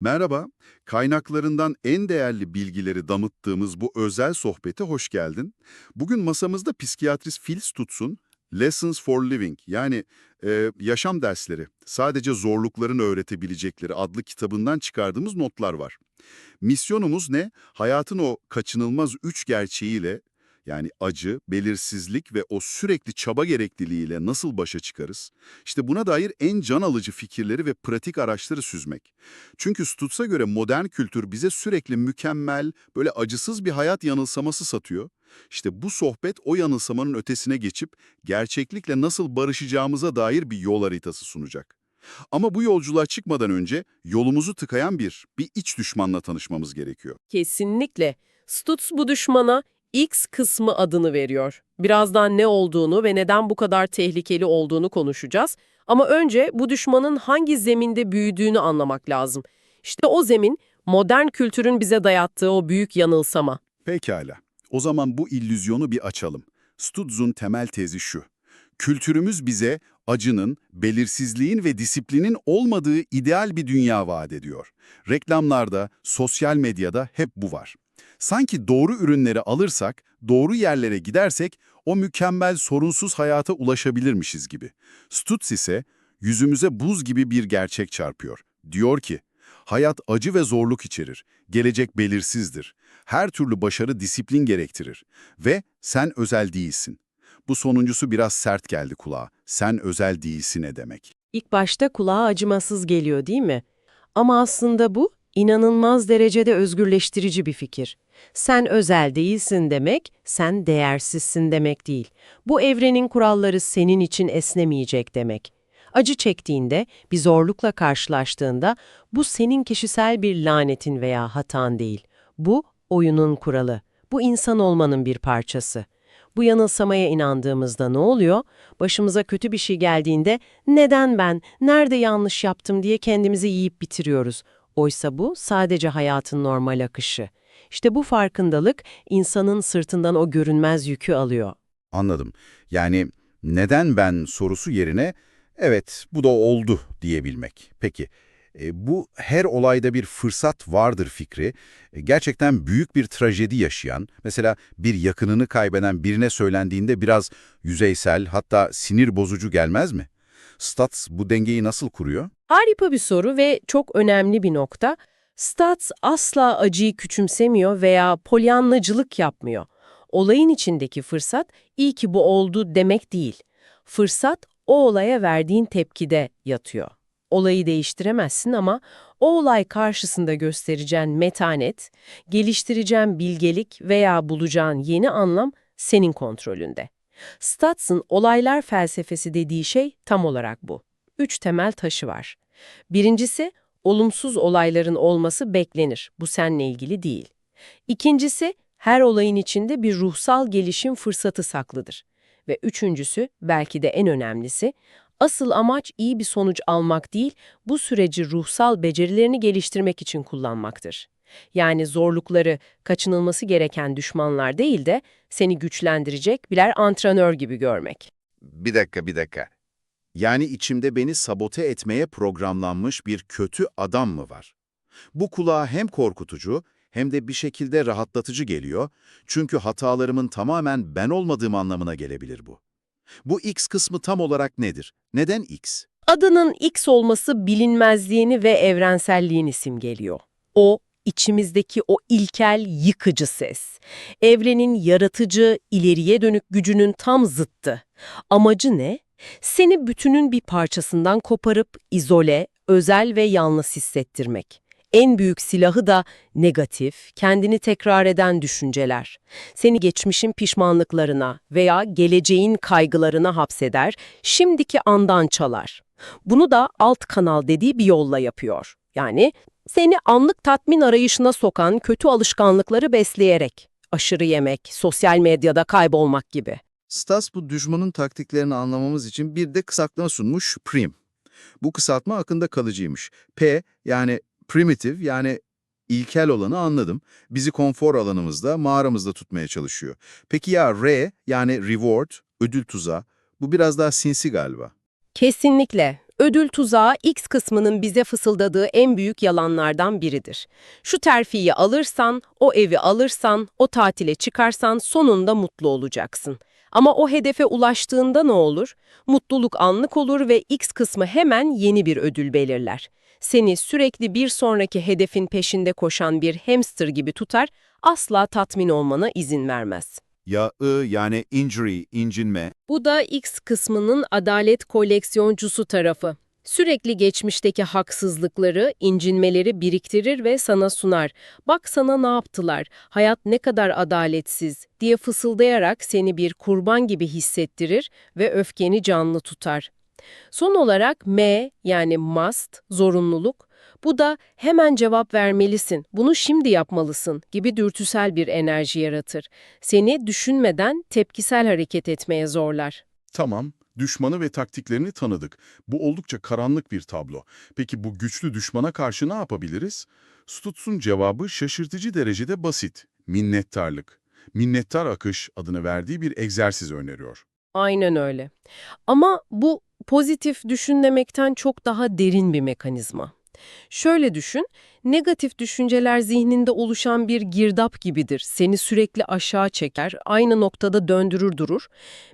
Merhaba, kaynaklarından en değerli bilgileri damıttığımız bu özel sohbete hoş geldin. Bugün masamızda psikiyatrist Phil Stutz'un Lessons for Living yani e, yaşam dersleri, sadece zorlukların öğretebilecekleri adlı kitabından çıkardığımız notlar var. Misyonumuz ne? Hayatın o kaçınılmaz üç gerçeğiyle yani acı, belirsizlik ve o sürekli çaba gerekliliğiyle nasıl başa çıkarız? İşte buna dair en can alıcı fikirleri ve pratik araçları süzmek. Çünkü Stutz'a göre modern kültür bize sürekli mükemmel, böyle acısız bir hayat yanılsaması satıyor. İşte bu sohbet o yanılsamanın ötesine geçip gerçeklikle nasıl barışacağımıza dair bir yol haritası sunacak. Ama bu yolculuğa çıkmadan önce yolumuzu tıkayan bir, bir iç düşmanla tanışmamız gerekiyor. Kesinlikle. Stutz bu düşmana X kısmı adını veriyor. Birazdan ne olduğunu ve neden bu kadar tehlikeli olduğunu konuşacağız. Ama önce bu düşmanın hangi zeminde büyüdüğünü anlamak lazım. İşte o zemin modern kültürün bize dayattığı o büyük yanılsama. Pekala. O zaman bu illüzyonu bir açalım. Stutz'un temel tezi şu. Kültürümüz bize acının, belirsizliğin ve disiplinin olmadığı ideal bir dünya vaat ediyor. Reklamlarda, sosyal medyada hep bu var. Sanki doğru ürünleri alırsak, doğru yerlere gidersek o mükemmel sorunsuz hayata ulaşabilirmişiz gibi. Stutz ise yüzümüze buz gibi bir gerçek çarpıyor. Diyor ki, hayat acı ve zorluk içerir, gelecek belirsizdir. Her türlü başarı disiplin gerektirir ve sen özel değilsin. Bu sonuncusu biraz sert geldi kulağa. Sen özel değilsin ne demek? İlk başta kulağa acımasız geliyor değil mi? Ama aslında bu inanılmaz derecede özgürleştirici bir fikir. Sen özel değilsin demek, sen değersizsin demek değil. Bu evrenin kuralları senin için esnemeyecek demek. Acı çektiğinde, bir zorlukla karşılaştığında bu senin kişisel bir lanetin veya hatan değil. Bu oyunun kuralı. Bu insan olmanın bir parçası. Bu yanılsamaya inandığımızda ne oluyor? Başımıza kötü bir şey geldiğinde neden ben, nerede yanlış yaptım diye kendimizi yiyip bitiriyoruz. Oysa bu sadece hayatın normal akışı. İşte bu farkındalık insanın sırtından o görünmez yükü alıyor. Anladım. Yani neden ben sorusu yerine evet bu da oldu diyebilmek. Peki e, bu her olayda bir fırsat vardır fikri e, gerçekten büyük bir trajedi yaşayan, mesela bir yakınını kaybeden birine söylendiğinde biraz yüzeysel hatta sinir bozucu gelmez mi? Stats bu dengeyi nasıl kuruyor? Harika bir soru ve çok önemli bir nokta. Stats asla acıyı küçümsemiyor veya polyanlacılık yapmıyor. Olayın içindeki fırsat iyi ki bu oldu demek değil. Fırsat o olaya verdiğin tepkide yatıyor. Olayı değiştiremezsin ama o olay karşısında göstereceğin metanet, geliştireceğin bilgelik veya bulacağın yeni anlam senin kontrolünde. Stats'ın olaylar felsefesi dediği şey tam olarak bu. Üç temel taşı var. Birincisi, olumsuz olayların olması beklenir. Bu seninle ilgili değil. İkincisi, her olayın içinde bir ruhsal gelişim fırsatı saklıdır. Ve üçüncüsü, belki de en önemlisi, asıl amaç iyi bir sonuç almak değil, bu süreci ruhsal becerilerini geliştirmek için kullanmaktır. Yani zorlukları, kaçınılması gereken düşmanlar değil de seni güçlendirecek birer antrenör gibi görmek. Bir dakika, bir dakika. Yani içimde beni sabote etmeye programlanmış bir kötü adam mı var? Bu kulağa hem korkutucu hem de bir şekilde rahatlatıcı geliyor. Çünkü hatalarımın tamamen ben olmadığım anlamına gelebilir bu. Bu X kısmı tam olarak nedir? Neden X? Adının X olması bilinmezliğini ve evrenselliğini simgeliyor. O, içimizdeki o ilkel, yıkıcı ses. Evrenin yaratıcı, ileriye dönük gücünün tam zıttı. Amacı ne? Seni bütünün bir parçasından koparıp izole, özel ve yalnız hissettirmek. En büyük silahı da negatif, kendini tekrar eden düşünceler. Seni geçmişin pişmanlıklarına veya geleceğin kaygılarına hapseder, şimdiki andan çalar. Bunu da alt kanal dediği bir yolla yapıyor. Yani seni anlık tatmin arayışına sokan kötü alışkanlıkları besleyerek. Aşırı yemek, sosyal medyada kaybolmak gibi. Stas bu düşmanın taktiklerini anlamamız için bir de kısaltma sunmuş prim. Bu kısaltma akında kalıcıymış. P yani primitive yani ilkel olanı anladım. Bizi konfor alanımızda, mağaramızda tutmaya çalışıyor. Peki ya R yani reward, ödül tuzağı bu biraz daha sinsi galiba. Kesinlikle. ödül tuzağı X kısmının bize fısıldadığı en büyük yalanlardan biridir. Şu terfiyi alırsan, o evi alırsan, o tatile çıkarsan sonunda mutlu olacaksın. Ama o hedefe ulaştığında ne olur? Mutluluk anlık olur ve X kısmı hemen yeni bir ödül belirler. Seni sürekli bir sonraki hedefin peşinde koşan bir hamster gibi tutar, asla tatmin olmana izin vermez. Ya I yani injury, incinme, Bu da X kısmının adalet koleksiyoncusu tarafı. Sürekli geçmişteki haksızlıkları, incinmeleri biriktirir ve sana sunar. Bak sana ne yaptılar, hayat ne kadar adaletsiz diye fısıldayarak seni bir kurban gibi hissettirir ve öfkeni canlı tutar. Son olarak M yani must, zorunluluk. Bu da hemen cevap vermelisin, bunu şimdi yapmalısın gibi dürtüsel bir enerji yaratır. Seni düşünmeden tepkisel hareket etmeye zorlar. Tamam, düşmanı ve taktiklerini tanıdık. Bu oldukça karanlık bir tablo. Peki bu güçlü düşmana karşı ne yapabiliriz? Stutz'un cevabı şaşırtıcı derecede basit. Minnettarlık. Minnettar akış adını verdiği bir egzersiz öneriyor. Aynen öyle. Ama bu pozitif düşünmekten çok daha derin bir mekanizma. Şöyle düşün, negatif düşünceler zihninde oluşan bir girdap gibidir. Seni sürekli aşağı çeker, aynı noktada döndürür durur.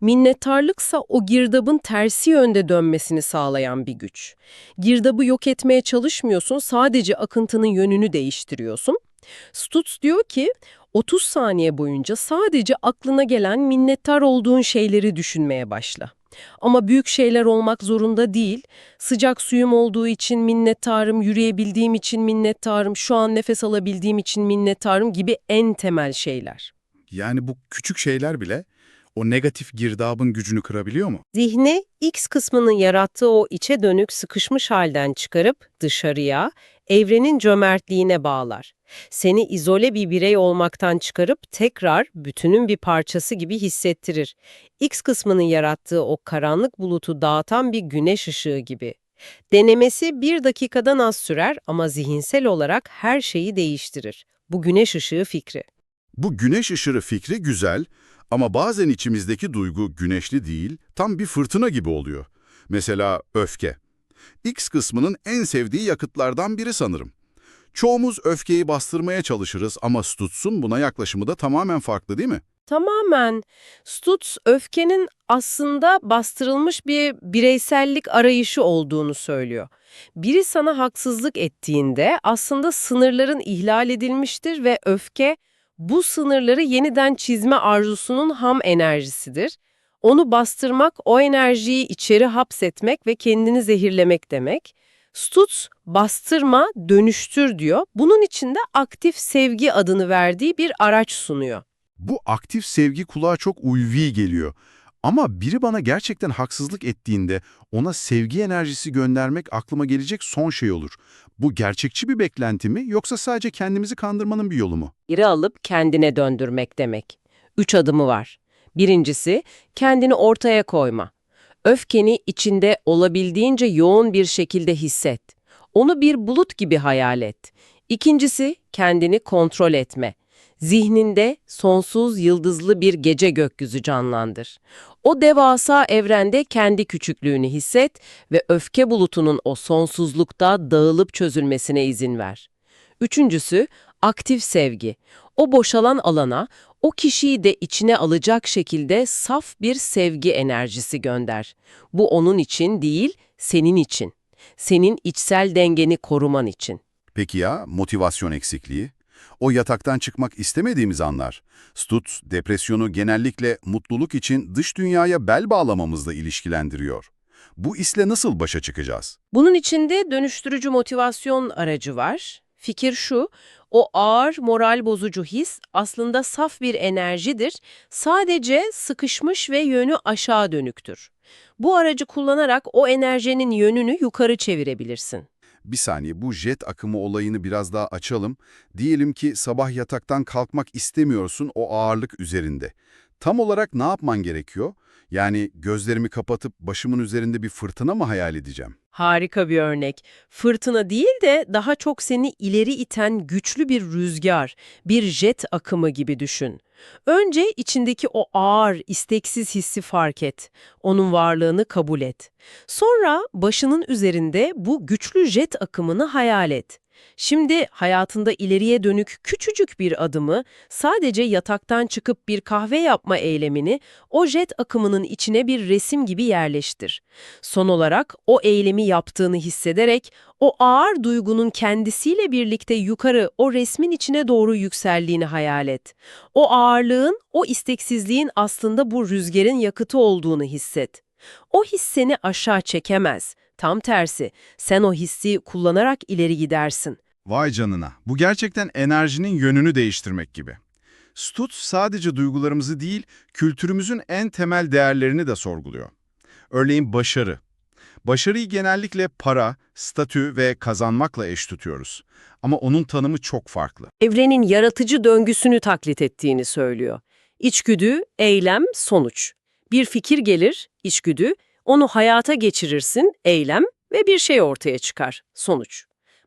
Minnettarlıksa o girdabın tersi yönde dönmesini sağlayan bir güç. Girdabı yok etmeye çalışmıyorsun, sadece akıntının yönünü değiştiriyorsun. Stutz diyor ki, 30 saniye boyunca sadece aklına gelen minnettar olduğun şeyleri düşünmeye başla. Ama büyük şeyler olmak zorunda değil. Sıcak suyum olduğu için minnettarım, yürüyebildiğim için minnettarım, şu an nefes alabildiğim için minnettarım gibi en temel şeyler. Yani bu küçük şeyler bile o negatif girdabın gücünü kırabiliyor mu? Zihni X kısmının yarattığı o içe dönük sıkışmış halden çıkarıp dışarıya, evrenin cömertliğine bağlar. Seni izole bir birey olmaktan çıkarıp tekrar bütünün bir parçası gibi hissettirir. X kısmının yarattığı o karanlık bulutu dağıtan bir güneş ışığı gibi. Denemesi bir dakikadan az sürer ama zihinsel olarak her şeyi değiştirir. Bu güneş ışığı fikri. Bu güneş ışığı fikri güzel ama bazen içimizdeki duygu güneşli değil, tam bir fırtına gibi oluyor. Mesela öfke. X kısmının en sevdiği yakıtlardan biri sanırım. Çoğumuz öfkeyi bastırmaya çalışırız ama Stutz'un buna yaklaşımı da tamamen farklı değil mi? Tamamen. Stutz, öfkenin aslında bastırılmış bir bireysellik arayışı olduğunu söylüyor. Biri sana haksızlık ettiğinde aslında sınırların ihlal edilmiştir ve öfke bu sınırları yeniden çizme arzusunun ham enerjisidir. Onu bastırmak, o enerjiyi içeri hapsetmek ve kendini zehirlemek demek. Stutz, bastırma, dönüştür diyor. Bunun için de aktif sevgi adını verdiği bir araç sunuyor. Bu aktif sevgi kulağa çok uyvi geliyor. Ama biri bana gerçekten haksızlık ettiğinde ona sevgi enerjisi göndermek aklıma gelecek son şey olur. Bu gerçekçi bir beklenti mi yoksa sadece kendimizi kandırmanın bir yolu mu? Geri alıp kendine döndürmek demek. Üç adımı var. Birincisi, kendini ortaya koyma. Öfkeni içinde olabildiğince yoğun bir şekilde hisset. Onu bir bulut gibi hayal et. İkincisi, kendini kontrol etme. Zihninde sonsuz yıldızlı bir gece gökyüzü canlandır. O devasa evrende kendi küçüklüğünü hisset ve öfke bulutunun o sonsuzlukta dağılıp çözülmesine izin ver. Üçüncüsü, aktif sevgi. O boşalan alana, o kişiyi de içine alacak şekilde saf bir sevgi enerjisi gönder. Bu onun için değil, senin için. Senin içsel dengeni koruman için. Peki ya motivasyon eksikliği? O yataktan çıkmak istemediğimiz anlar. Stutz, depresyonu genellikle mutluluk için dış dünyaya bel bağlamamızla ilişkilendiriyor. Bu isle nasıl başa çıkacağız? Bunun içinde dönüştürücü motivasyon aracı var. Fikir şu, o ağır moral bozucu his aslında saf bir enerjidir, sadece sıkışmış ve yönü aşağı dönüktür. Bu aracı kullanarak o enerjinin yönünü yukarı çevirebilirsin. Bir saniye bu jet akımı olayını biraz daha açalım. Diyelim ki sabah yataktan kalkmak istemiyorsun o ağırlık üzerinde. Tam olarak ne yapman gerekiyor? Yani gözlerimi kapatıp başımın üzerinde bir fırtına mı hayal edeceğim? Harika bir örnek. Fırtına değil de daha çok seni ileri iten güçlü bir rüzgar, bir jet akımı gibi düşün. Önce içindeki o ağır, isteksiz hissi fark et. Onun varlığını kabul et. Sonra başının üzerinde bu güçlü jet akımını hayal et. Şimdi hayatında ileriye dönük küçücük bir adımı, sadece yataktan çıkıp bir kahve yapma eylemini o jet akımının içine bir resim gibi yerleştir. Son olarak o eylemi yaptığını hissederek o ağır duygunun kendisiyle birlikte yukarı o resmin içine doğru yükseldiğini hayal et. O ağırlığın, o isteksizliğin aslında bu rüzgarın yakıtı olduğunu hisset. O his seni aşağı çekemez. Tam tersi, sen o hissi kullanarak ileri gidersin. Vay canına. Bu gerçekten enerjinin yönünü değiştirmek gibi. Stutz sadece duygularımızı değil, kültürümüzün en temel değerlerini de sorguluyor. Örneğin başarı. Başarıyı genellikle para, statü ve kazanmakla eş tutuyoruz. Ama onun tanımı çok farklı. Evrenin yaratıcı döngüsünü taklit ettiğini söylüyor. İçgüdü, eylem, sonuç. Bir fikir gelir, içgüdü, onu hayata geçirirsin, eylem ve bir şey ortaya çıkar, sonuç.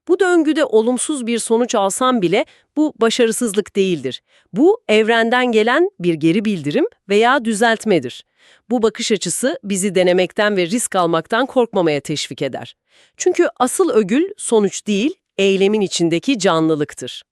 Bu döngüde olumsuz bir sonuç alsan bile bu başarısızlık değildir. Bu evrenden gelen bir geri bildirim veya düzeltmedir. Bu bakış açısı bizi denemekten ve risk almaktan korkmamaya teşvik eder. Çünkü asıl ögül sonuç değil, eylemin içindeki canlılıktır.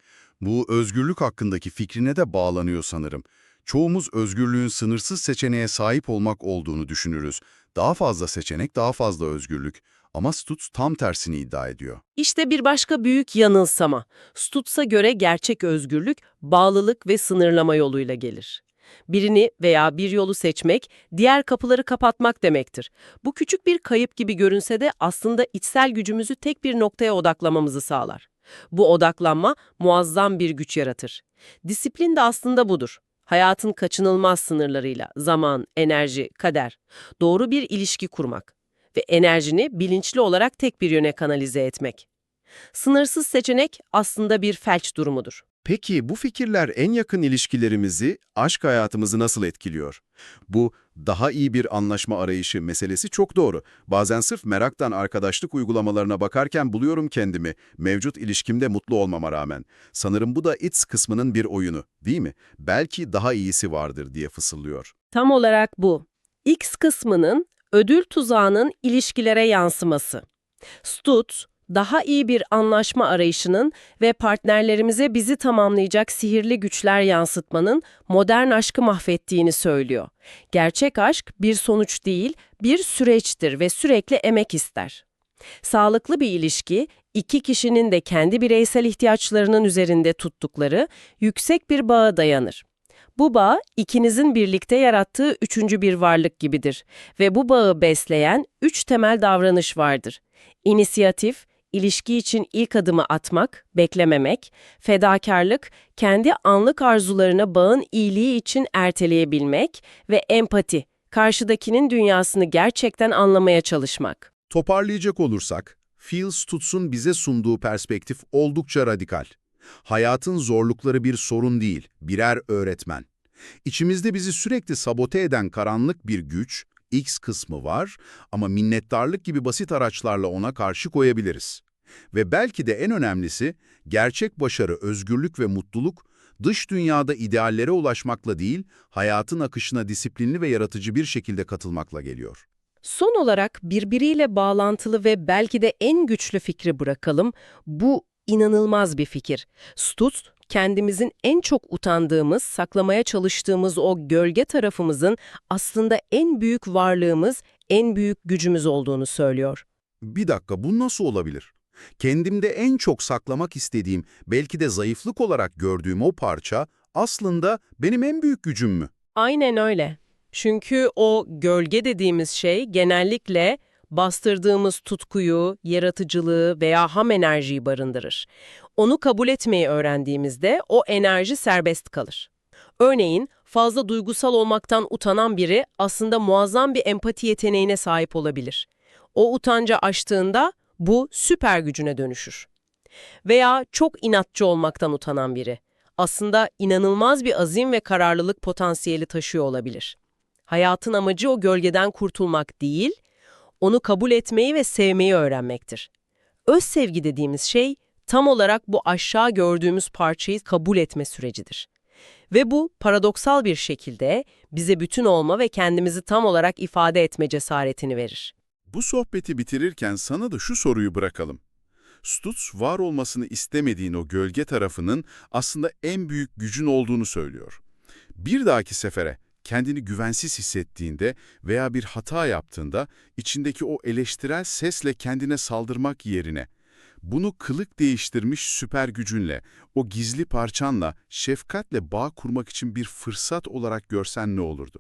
Bu özgürlük hakkındaki fikrine de bağlanıyor sanırım. Çoğumuz özgürlüğün sınırsız seçeneğe sahip olmak olduğunu düşünürüz. Daha fazla seçenek, daha fazla özgürlük. Ama Stutz tam tersini iddia ediyor. İşte bir başka büyük yanılsama. Stutz'a göre gerçek özgürlük, bağlılık ve sınırlama yoluyla gelir. Birini veya bir yolu seçmek, diğer kapıları kapatmak demektir. Bu küçük bir kayıp gibi görünse de aslında içsel gücümüzü tek bir noktaya odaklamamızı sağlar. Bu odaklanma muazzam bir güç yaratır. Disiplin de aslında budur. Hayatın kaçınılmaz sınırlarıyla zaman, enerji, kader, doğru bir ilişki kurmak ve enerjini bilinçli olarak tek bir yöne kanalize etmek. Sınırsız seçenek aslında bir felç durumudur. Peki bu fikirler en yakın ilişkilerimizi, aşk hayatımızı nasıl etkiliyor? Bu daha iyi bir anlaşma arayışı meselesi çok doğru. Bazen sırf meraktan arkadaşlık uygulamalarına bakarken buluyorum kendimi mevcut ilişkimde mutlu olmama rağmen. Sanırım bu da It's kısmının bir oyunu, değil mi? Belki daha iyisi vardır diye fısıldıyor. Tam olarak bu. X kısmının ödül tuzağının ilişkilere yansıması. Stutz, daha iyi bir anlaşma arayışının ve partnerlerimize bizi tamamlayacak sihirli güçler yansıtmanın modern aşkı mahvettiğini söylüyor. Gerçek aşk bir sonuç değil, bir süreçtir ve sürekli emek ister. Sağlıklı bir ilişki, iki kişinin de kendi bireysel ihtiyaçlarının üzerinde tuttukları yüksek bir bağa dayanır. Bu bağ, ikinizin birlikte yarattığı üçüncü bir varlık gibidir ve bu bağı besleyen üç temel davranış vardır. İnisiyatif, ilişki için ilk adımı atmak, beklememek, fedakarlık, kendi anlık arzularını bağın iyiliği için erteleyebilmek ve empati, karşıdakinin dünyasını gerçekten anlamaya çalışmak. Toparlayacak olursak, Phil Stutz'un bize sunduğu perspektif oldukça radikal. Hayatın zorlukları bir sorun değil, birer öğretmen. İçimizde bizi sürekli sabote eden karanlık bir güç, X kısmı var ama minnettarlık gibi basit araçlarla ona karşı koyabiliriz. Ve belki de en önemlisi, gerçek başarı, özgürlük ve mutluluk, dış dünyada ideallere ulaşmakla değil, hayatın akışına disiplinli ve yaratıcı bir şekilde katılmakla geliyor. Son olarak birbiriyle bağlantılı ve belki de en güçlü fikri bırakalım. Bu inanılmaz bir fikir. Stutz, kendimizin en çok utandığımız, saklamaya çalıştığımız o gölge tarafımızın aslında en büyük varlığımız, en büyük gücümüz olduğunu söylüyor. Bir dakika, bu nasıl olabilir? Kendimde en çok saklamak istediğim, belki de zayıflık olarak gördüğüm o parça aslında benim en büyük gücüm mü? Aynen öyle. Çünkü o gölge dediğimiz şey genellikle bastırdığımız tutkuyu, yaratıcılığı veya ham enerjiyi barındırır. Onu kabul etmeyi öğrendiğimizde o enerji serbest kalır. Örneğin fazla duygusal olmaktan utanan biri aslında muazzam bir empati yeteneğine sahip olabilir. O utanca aştığında bu süper gücüne dönüşür. Veya çok inatçı olmaktan utanan biri aslında inanılmaz bir azim ve kararlılık potansiyeli taşıyor olabilir. Hayatın amacı o gölgeden kurtulmak değil, onu kabul etmeyi ve sevmeyi öğrenmektir. Öz sevgi dediğimiz şey tam olarak bu aşağı gördüğümüz parçayı kabul etme sürecidir. Ve bu paradoksal bir şekilde bize bütün olma ve kendimizi tam olarak ifade etme cesaretini verir. Bu sohbeti bitirirken sana da şu soruyu bırakalım. Stutz var olmasını istemediğin o gölge tarafının aslında en büyük gücün olduğunu söylüyor. Bir dahaki sefere kendini güvensiz hissettiğinde veya bir hata yaptığında içindeki o eleştirel sesle kendine saldırmak yerine bunu kılık değiştirmiş süper gücünle, o gizli parçanla, şefkatle bağ kurmak için bir fırsat olarak görsen ne olurdu?